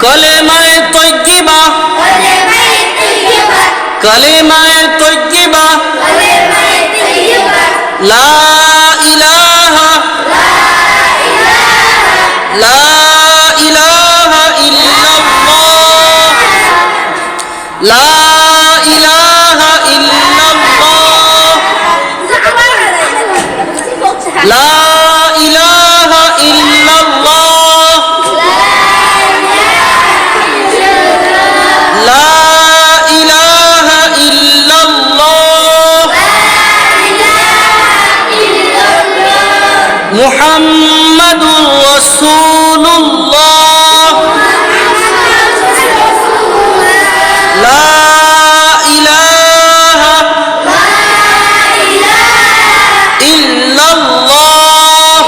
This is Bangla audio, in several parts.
কলেমায় তৈকিবা কলেমায় তৈকিবা লা রাসূলুল্লাহ। লা ইলাহা ইল্লাল্লাহ।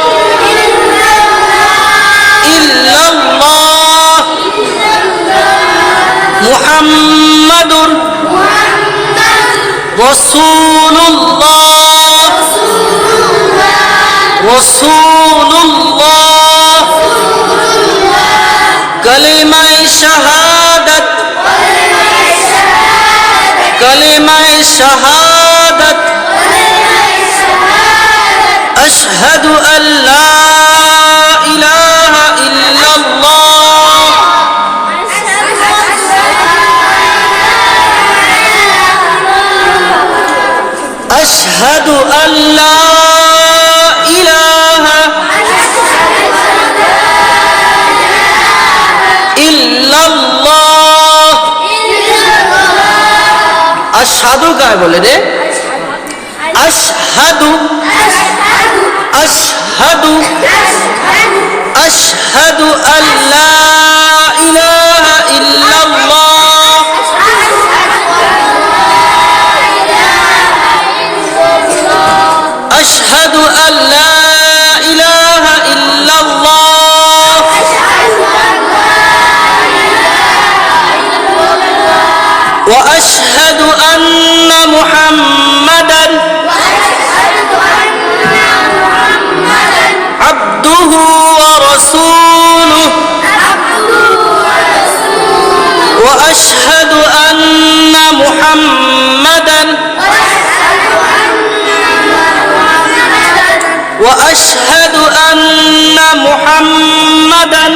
ইল্লাল্লাহ। মুহাম্মাদুর রাসূলুল্লাহ। রাসূলুল্লাহ। کلمہ شہادت کلمہ شہادت اشہد اللہ الا اللہ اشہد اللہ কায় বলে রে আশহাদু। আশহাদু। আশহাদু وأشهد أن محمدا وأشهد أن محمدا